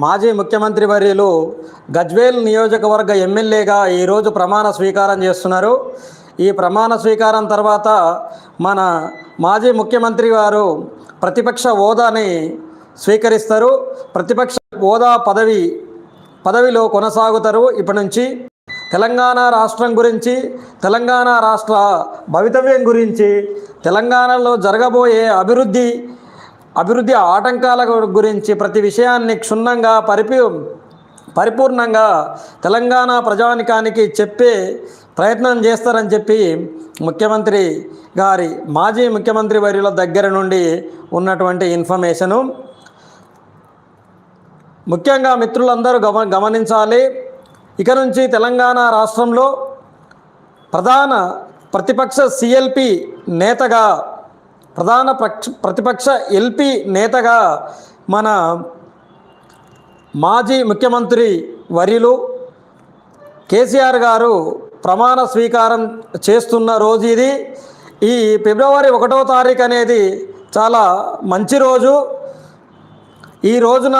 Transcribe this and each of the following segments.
మాజీ ముఖ్యమంత్రి వర్యులు గజ్వేల్ నియోజకవర్గ ఎమ్మెల్యేగా ఈరోజు ప్రమాణ స్వీకారం చేస్తున్నారు. ఈ ప్రమాణ స్వీకారం తర్వాత మన మాజీ ముఖ్యమంత్రి వారు ప్రతిపక్ష హోదాని స్వీకరిస్తారు. ప్రతిపక్ష హోదా పదవి పదవిలో కొనసాగుతారు. ఇప్పటి నుంచి తెలంగాణ రాష్ట్రం గురించి తెలంగాణ రాష్ట్ర భవితవ్యం గురించి తెలంగాణలో జరగబోయే అభివృద్ధి అభివృద్ధి ఆటంకాల గురించి ప్రతి విషయాన్ని క్షుణ్ణంగా పరిపి పరిపూర్ణంగా తెలంగాణ ప్రజానికానికి చెప్పే ప్రయత్నం చేస్తారని చెప్పి ముఖ్యమంత్రి గారి మాజీ ముఖ్యమంత్రి వర్యుల దగ్గర నుండి ఉన్నటువంటి ఇన్ఫర్మేషను. ముఖ్యంగా మిత్రులందరూ గమ గమనించాలి. ఇక నుంచి తెలంగాణ రాష్ట్రంలో ప్రధాన ప్రతిపక్ష సిఎల్పి నేతగా ప్రధాన పక్ష ప్రతిపక్ష ఎల్పి నేతగా మన మాజీ ముఖ్యమంత్రి వరిలు కేసీఆర్ గారు ప్రమాణ స్వీకారం చేస్తున్న రోజు ఇది. ఈ ఫిబ్రవరి ఒకటో తారీఖు అనేది చాలా మంచి రోజు. ఈ రోజున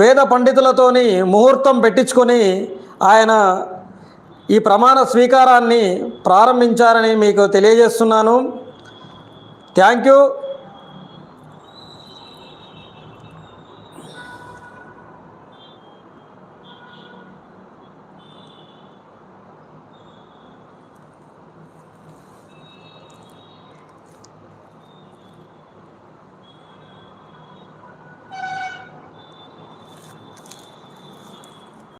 వేద పండితులతోని ముహూర్తం పెట్టించుకొని ఆయన ఈ ప్రమాణ స్వీకారాన్ని ప్రారంభించారని మీకు తెలియజేస్తున్నాను. Thank you